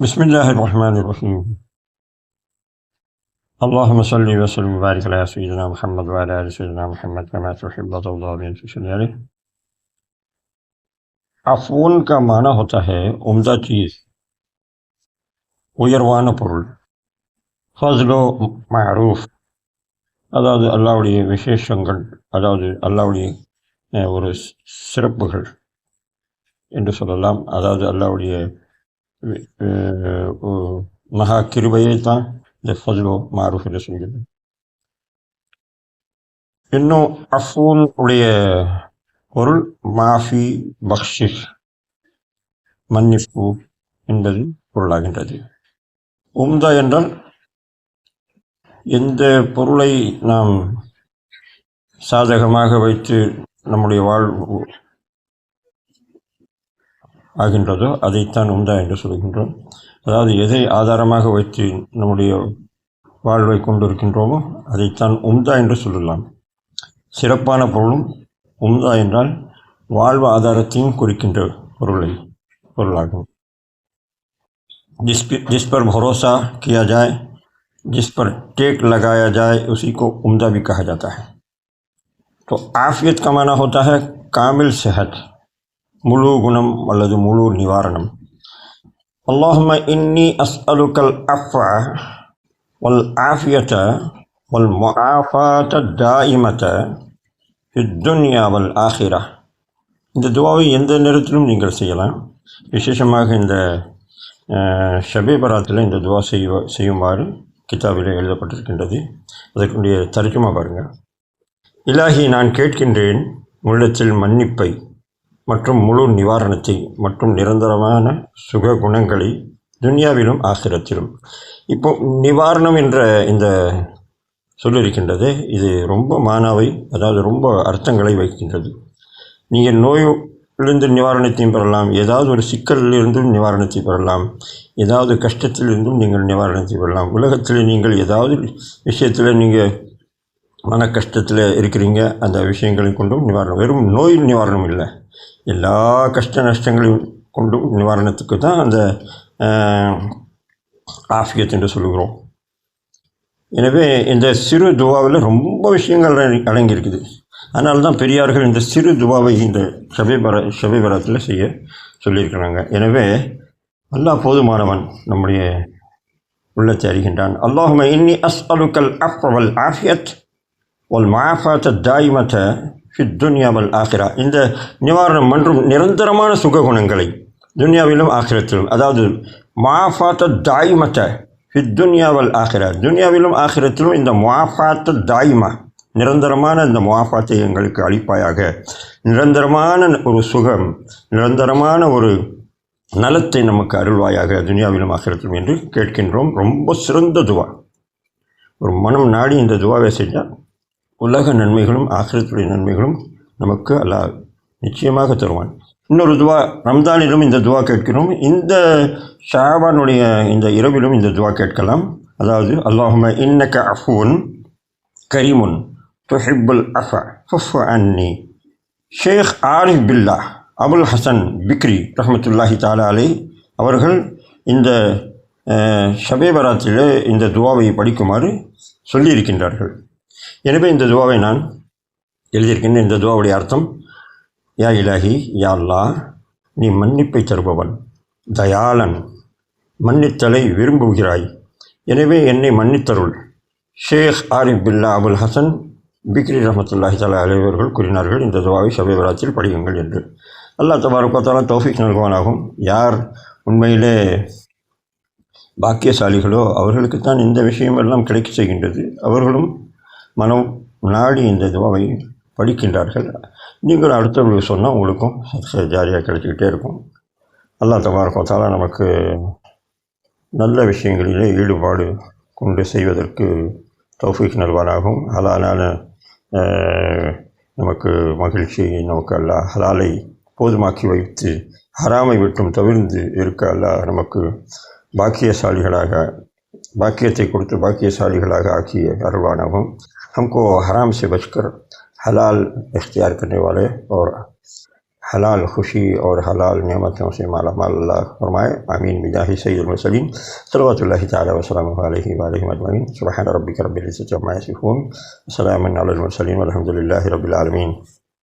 بسم اللہ الرحمن الرحیم۔ اللهم صل وسلم وبارك على سيدنا محمد وعلى ال سيدنا محمد كما تحب وترضى افون کا معنی ہوتا ہے عمدہ چیز உயர்வான பொருள் ஃபஸ்லோ معروف۔ அதாவது அல்லாவுடைய விசேஷங்கள் அதாவது அல்லாவுடைய ஒரு சிறப்புகள் என்று சொல்லலாம் அதாவது அல்லாவுடைய மகா கிருபையை தான் இந்த ஃபஸ்லோ மாரூஃப் என்று சொல்கிறது இன்னும் அஃபூன் உடைய பொருள் மாஃபி பக்ஷிஷ் மன்னிப்பு என்பது பொருளாகின்றது உம்தா என்றால் எந்த பொருளை நாம் சாதகமாக வைத்து நம்முடைய வாழ்வு آگے تمدا یو گا آدار و نمبر ولوائی کنڈرکمو ادائیت عمدہ سرپانہ ودارت کو جس پر بھروسہ کیا جائے جس پر ٹیک لگایا جائے اسی کو عمدہ بھی کہا جاتا ہے تو آفیت کمانا ہوتا ہے کامل سہد முழு குணம் அல்லது முழு நிவாரணம். அல்லாஹும இன்னி அஸ் அலுக்கல் அஃபா வல் ஆஃபியத்த வல் முஆஃபாத்த தாயிமத்த இத்துன்யா வல் ஆஹிரா இந்த துவாவை எந்த நேரத்திலும் நீங்கள் செய்யலாம். விசேஷமாக இந்த ஷபீபராத்தில் இந்த துவா செய்வ செய்யுமாறு கிதாபில் எழுதப்பட்டிருக்கின்றது. அதற்குடைய தர்ஜமா பாருங்கள் இலாகி நான் கேட்கின்றேன் உள்ளத்தில் மன்னிப்பை. மற்றும் முழு நிவாரணத்தை மற்றும் நிரந்தரமான சுக குணங்களை துன்யாவிலும் ஆசிரத்திலும் இப்போ நிவாரணம் என்ற இந்த சொல் இது ரொம்ப மானாவை அதாவது ரொம்ப அர்த்தங்களை வைக்கின்றது. நீங்கள் நோயிலிருந்து நிவாரணத்தையும் பெறலாம் ஏதாவது ஒரு சிக்கலிலிருந்தும் நிவாரணத்தை பெறலாம் ஏதாவது கஷ்டத்திலிருந்தும் நீங்கள் நிவாரணத்தை பெறலாம். உலகத்தில் நீங்கள் ஏதாவது விஷயத்தில் நீங்கள் மன கஷ்டத்தில் இருக்கிறீங்க அந்த விஷயங்களை கொண்டும் நிவாரணம் வெறும் நோய் நிவாரணம் இல்லை. எல்லா கஷ்ட நஷ்டங்களையும் கொண்டு நிவாரணத்துக்கு தான் அந்த ஆஃபியத் என்று சொல்லுகிறோம். எனவே இந்த சிறு துவாவில் ரொம்ப விஷயங்கள் அடங்கியிருக்குது. அதனால தான் பெரியார்கள் இந்த சிறு துவாவை இந்த ஷபைபர ஷபைபரத்தில் செய்ய சொல்லியிருக்கிறாங்க. எனவே அல்லாஹ் போதுமானவன் நம்முடைய உள்ளத்தை அறிகின்றான். அல்லாஹும இன்னி அஸ் அலுக்கல் அஃபவல் ஆஃபியத் ஒல் மாஃபாத்த தாய்மத்தை துன்யாவல் ஆஹிரா இந்த நிவாரணம் மற்றும் நிரந்தரமான சுக குணங்களை துன்யாவிலும் ஆகிரத்திலும் அதாவது மாஃபாத்த தாய்மத்த ஃபித் துன்யாவல் ஆஹிரா துன்யாவிலும் ஆகிரத்திலும் இந்த மாஃபாத்த தாய்மா நிரந்தரமான இந்த முவாஃபாத்தை எங்களுக்கு அளிப்பாயாக. நிரந்தரமான ஒரு சுகம் நிரந்தரமான ஒரு நலத்தை நமக்கு அருள்வாயாக துனியாவிலும் ஆகிரத்திலும் என்று கேட்கின்றோம். ரொம்ப சிறந்த துவா. ஒரு மனம் நாடி இந்த துவாவை செஞ்சால் உலக நன்மைகளும் ஆசிரியத்துடைய நன்மைகளும் நமக்கு அல்லாஹ் நிச்சயமாக தருவான். இன்னொரு துவா ரம்தானிலும் இந்த துவா கேட்கிறோம். இந்த ஷாபானுடைய இந்த இரவிலும் இந்த துவா கேட்கலாம். அதாவது அல்லாஹும இன்னக்க அஃபூன் கரீமுன் துஹிபுல் அஃப ஃபஃப் அன்னி. ஷேக் ஆரிஃப் பில்லா அபுல் ஹசன் பிக்ரி ரஹமத்துல்லாஹி தாலா அவர்கள் இந்த அஹ், ஷபே பராத்திலே இந்த துவாவை படிக்குமாறு சொல்லியிருக்கின்றார்கள். எனவே இந்த துவாவை நான் எழுதியிருக்கேன் இந்த துவாவுடைய அர்த்தம் யா இலகி யா அல்லா நீ மன்னிப்பை தருபவன் தயாளன் மன்னித்தலை விரும்புகிறாய். எனவே என்னை மன்னித்தருள். ஷேக் ஆரிஃப் பில்லா அபுல் ஹசன் பிக்ரி ரஹமத்துல்லாஹி தலா அலைவர்கள் கூறினார்கள் இந்த துவாவை சபைவராத்தில் படியுங்கள் என்று. அல்லாஹ் தபாரக்கத்தாலா தௌஃபிக் நல்குவானாகும். யார் உண்மையிலே பாக்கியசாலிகளோ அவர்களுக்குத்தான் இந்த விஷயமெல்லாம் கிடைக்க செய்கின்றது. அவர்களும் மனம் நாடி இந்த துவாவை படிக்கின்றார்கள். நீங்கள் அடுத்தவர்களுக்கு சொன்னால் உங்களுக்கும் ஜாலியாக கிடைச்சிக்கிட்டே இருக்கும். அல்லா தபாரக்கத்தாலா நமக்கு நல்ல விஷயங்களிலே ஈடுபாடு கொண்டு செய்வதற்கு தௌஃபீக் நல்வானாகும். ஹலாலான நமக்கு மகிழ்ச்சி நமக்கு அல்லா ஹலாலை போதுமாக்கி வைத்து ஹராமை விட்டும் தவிர்ந்து இருக்க அல்லாஹ் நமக்கு பாக்கியசாலிகளாக பாக்கியத்தை கொடுத்து பாக்கியசாலிகளாக ہم کو حرام سے بچ کر حلال اختیار کرنے والے اور حلال خوشی اور حلال نعمتوں سے مالا مال اللہ فرمائے۔ امین بجاہ سید المسلیم صلوات اللہ تعالیٰ وسلم علیہ وآلہ مجمعین سبحان ربک رب العزت عما یصفون۔ السلام علی المرسلین۔ والحمد رب العالمین۔